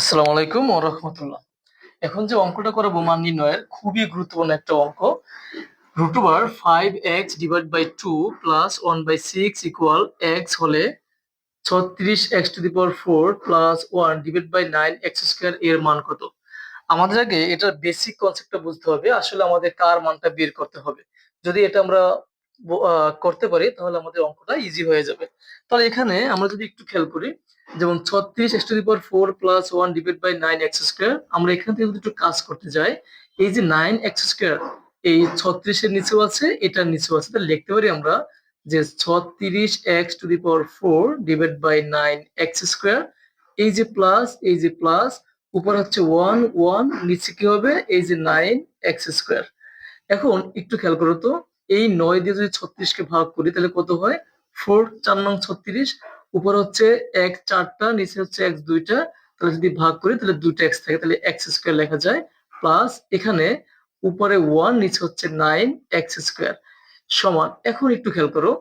আসসালামু আলাইকুম ও রহমতুল্লাহ। এখন যে অঙ্কটা করাবো মান নির্ণয়ের, খুবই গুরুত্বপূর্ণ একটা অঙ্ক। Root over five x divide by two plus one by six equal x হলে ছত্রিশ x to the power four plus one divide by nine x square এর মান কত? আমাদের আগে এটার বেসিক কনসেপ্টটা বুঝতে হবে। আসলে আমাদের কার মানটা বের করতে হবে। যদি এটা আমরা করতে পারি, তাহলে আমাদের অঙ্কটা ইজি হয়ে যাবে। তাহলে এখানে আমরা যদি একটু খেয়াল করি, যেমন ছত্রিশ x to the power four plus one divide by nine x square আমরা এখান থেকে যদি একটু কাজ করতে যাই, এই যে নাইন এক্স স্কোয়ার এই ছত্রিশের নিচেও আছে, এটার নিচেও আছে, তাহলে লিখতে পারি আমরা যে ছত্রিশ x to the power four divide by nine x square এই যে প্লাস এই যে প্লাস উপর হচ্ছে ওয়ান ওয়ান নিচে কি হবে? এই যে নাইন এক্স স্কোয়ার এখন একটু খেয়াল করো তো এই নয় দিয়ে যদি ছত্রিশকে ভাগ করি, তাহলে কত হয়? ফোর চার নং ছত্রিশ। উপর হচ্ছে এক চারটা, নিচে হচ্ছে এক দুইটা। তাহলে যদি ভাগ করি, তাহলে দুইটা এক্স থাকে। তাহলে এক্স স্কোয়ার লেখা যায়। প্লাস এখানে উপরে ওয়ান নিচে হচ্ছে নাইন এক্স স্কোয়ার সমান, এখন একটু খেয়াল করো।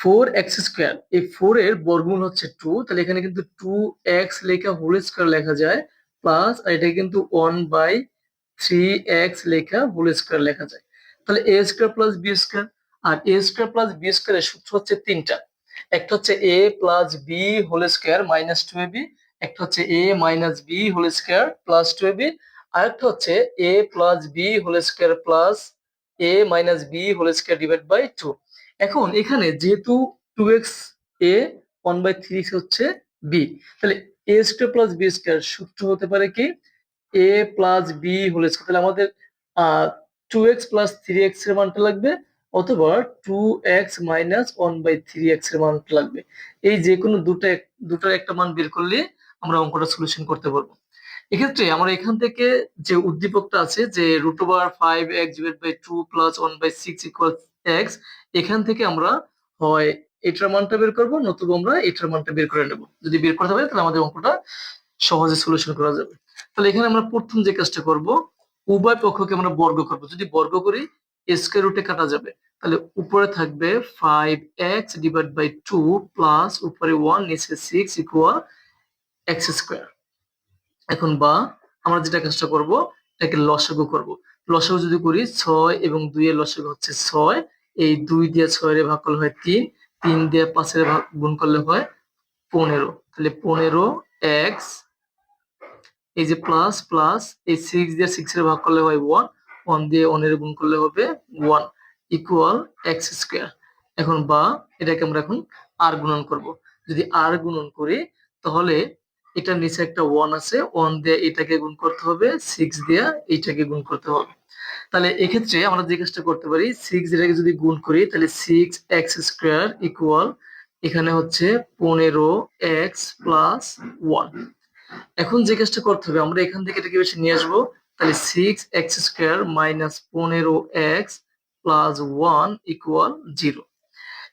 ফোর এক্স স্কোয়ার এই ফোর এর বর্গমূল হচ্ছে টু তাহলে এখানে কিন্তু টু এক্স লেখা হোল স্কোয়ার লেখা যায়। প্লাস আর এটা কিন্তু ওয়ান বাই থ্রি এক্স লেখা হোল স্কোয়ার লেখা যায়। তাহলে a square plus b square R A square plus b স্কোয়ারের সূত্র হচ্ছে তিনটা। একটা হচ্ছে a plus b whole square minus two a b একটা হচ্ছে a minus b whole square plus two a b আর একটা হচ্ছে a plus b whole square plus a minus b whole square divide by two এখন এখানে যেহেতু two x a one by three হচ্ছে B তাহলে a square plus b square সূত্র হতে পারে কি? A plus b whole square তাহলে আমাদের টু এক্স প্লাস থ্রি এক্সের মানটা লাগবে, অথবা two x minus one by three এক্সের মানটা লাগবে। এই যে কোনো দুটো দুটোর একটা মান বের করলে আমরা অঙ্কটা সলিউশন করতে পারব। এক্ষেত্রে আমরা এখান থেকে যে উদ্দীপকটা আছে, যে root over five x divide by two plus one by six equal x এখান থেকে আমরা হয় এটার মানটা বের করব, নতুবা আমরা এটার মানটা বের করে নেব। যদি বের করতে পারি তাহলে আমাদের অঙ্কটা সহজে সলিউশন করা যাবে। তাহলে এখানে আমরা প্রথম যে কাজটা করব উভয় পক্ষকে আমরা বর্গ করব। যদি বর্গ করি স্কোয়ার রুটে কাটা যাবে। তাহলে উপরে থাকবে five x divide by two plus উপরে ওয়ান নিচে সিক্স ইকুয়াল এক্স স্কোয়ার এখন বা আমরা যেটা কাজটা করব, এটাকে লসাগু করব। লসাগু যদি করি, ছয় এবং দুই এর লসাগু হচ্ছে ছয়। এই দুই দিয়ে ছয়ের ভাগ করলে হয় তিন। তিন দিয়ে পাঁচের ভাগ গুণ করলে হয় পনেরো। তাহলে পনেরো এক্স এই যে প্লাস প্লাস এই সিক্স দিয়ে সিক্স এর ভাগ করলে হয় ওয়ান ওয়ান দিয়ে ওয়ানের গুণ করলে হবে ওয়ান ইকুয়াল এক্স স্কোয়ার এখন বা এটাকে আমরা এখন আর গুণন করব। যদি আর গুণন করি, তাহলে এটার নিচে একটা ওয়ান আছে ওয়ান দিয়ে এটাকে গুণ করতে হবে সিক্স দিয়ে এইটাকে গুণ করতে হবে। তাহলে এক্ষেত্রে আমরা যে কাজটা করতে পারি সিক্স এটাকে যদি গুণ করি, তাহলে সিক্স এক্স স্কোয়ার ইকুয়াল এখানে হচ্ছে পনেরো এক্স প্লাস ওয়ান এখন যে কাজটা করতে হবে, আমরা এখান থেকে এটাকে বেশি নিয়ে আসব। তাহলে সিক্স এক্স স্কোয়ার মাইনাস পনেরো x plus one equal zero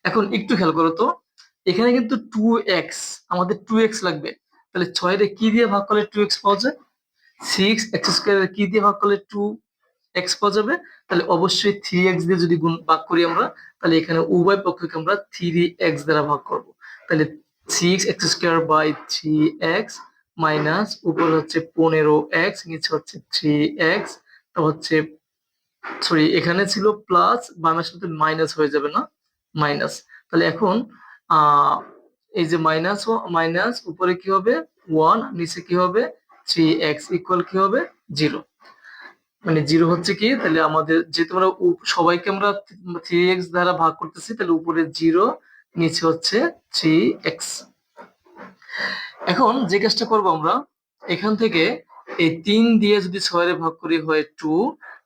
এখন একটু খেয়াল করো তো, এখানে কিন্তু টু এক্স আমাদের টু এক্স লাগবে। তাহলে ছয়ের কি দিয়ে ভাগ করলে টু এক্স পাওয়া যায়? সিক্স এক্স স্কোয়ার কি দিয়ে ভাগ করলে টু এক্স পাওয়া যাবে? তাহলে অবশ্যই থ্রি এক্স দিয়ে যদি গুণ ভাগ করি আমরা, তাহলে এখানে উভয় পক্ষকে আমরা থ্রি এক্স দ্বারা ভাগ করব। তাহলে six x square by three x minus, উপর হচ্ছে পনেরো এক্স, নিচে হচ্ছে থ্রি এক্স, তা হচ্ছে, সরি, এখানে ছিল প্লাস, বামের সাথে মাইনাস হয়ে যাবে না, মাইনাস। তাহলে এখন এই যে মাইনাস মাইনাস, উপরে কি হবে? ওয়ান, নিচে কি হবে? থ্রি এক্স ইকুয়াল কি হবে? জিরো। মানে জিরো হচ্ছে কি? তাহলে আমাদের যেহেতু আমরা সবাইকে আমরা থ্রি এক্স দ্বারা ভাগ করতেছি, তাহলে উপরে জিরো, নিচে হচ্ছে থ্রি এক্স। এখন যে কাজটা করব আমরা, এখান থেকে এই তিন দিয়ে যদি ছয়ের ভাগ করি হয় টু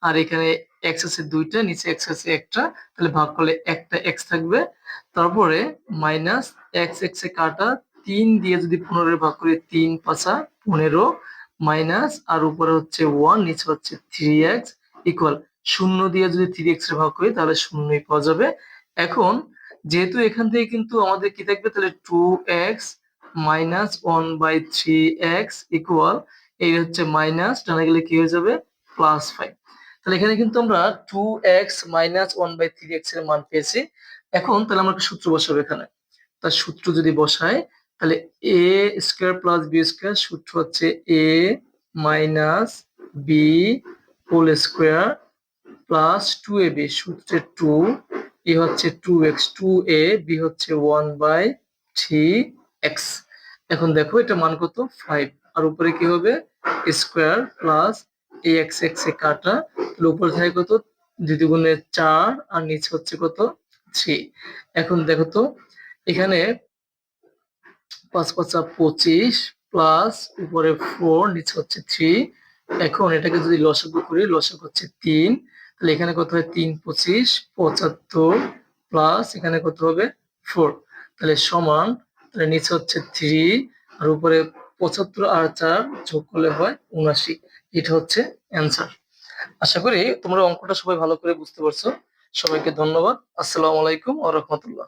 আর এখানে এক্স আছে দুইটা, নিচে এক্স আছে একটা, তাহলে ভাগ করলে একটা এক্স থাকবে। তারপরে মাইনাস এক্স এক্স এ কাটা তিন দিয়ে যদি পনেরো ভাগ করি তিন পাঁচা পনেরো মাইনাস আর উপরে হচ্ছে ওয়ান নিচে হচ্ছে থ্রি এক্স ইকুয়াল শূন্য দিয়ে যদি থ্রি এক্স ভাগ করি তাহলে শূন্যই পাওয়া যাবে। এখন যেহেতু এখান থেকে কিন্তু আমাদের কি থাকবে তাহলে two x minus one by three x equal এই হচ্ছে মাইনাস, ডানে গেলে কি হয়ে যাবে? প্লাস ফাইভ তাহলে এখানে কিন্তু আমরা two x minus one by three এক্সের মান পেয়েছি। এখন তাহলে আমরা একটা সূত্র বসাবো এখানে। তার সূত্র যদি বসাই, তাহলে a square plus b square সূত্র হচ্ছে a minus b whole square plus two a b সূত্রে টু এ হচ্ছে two x two a b হচ্ছে ওয়ান বাই থ্রি এক্স এখন দেখো এটা মান কত? ফাইভ আর উপরে কি হবে? স্কোয়ার প্লাস এই এক্স এক্স এ কাটা। তাহলে উপরে থাকে কত? দুই দুগুণে চার, আর নিচে হচ্ছে কত? থ্রি এখন দেখো তো, এখানে পাঁচ পাঁচা পঁচিশ প্লাস উপরে ফোর নিচে হচ্ছে থ্রি এখন এটাকে যদি লসাগু করি, লসাগু হচ্ছে তিন। তাহলে এখানে কত হয়? তিন পঁচিশ, পঁচাত্তর প্লাস এখানে কত হবে? ফোর তাহলে সমান তাহলে নিচে হচ্ছে থ্রি আর উপরে পঁচাত্তর আর চার যোগ করলে হয় উনাশি এটা হচ্ছে অ্যান্সার আশা করি তোমরা অঙ্কটা সবাই ভালো করে বুঝতে পারছ। সবাইকে ধন্যবাদ। আসসালামু আলাইকুম ও রাহমাতুল্লাহ।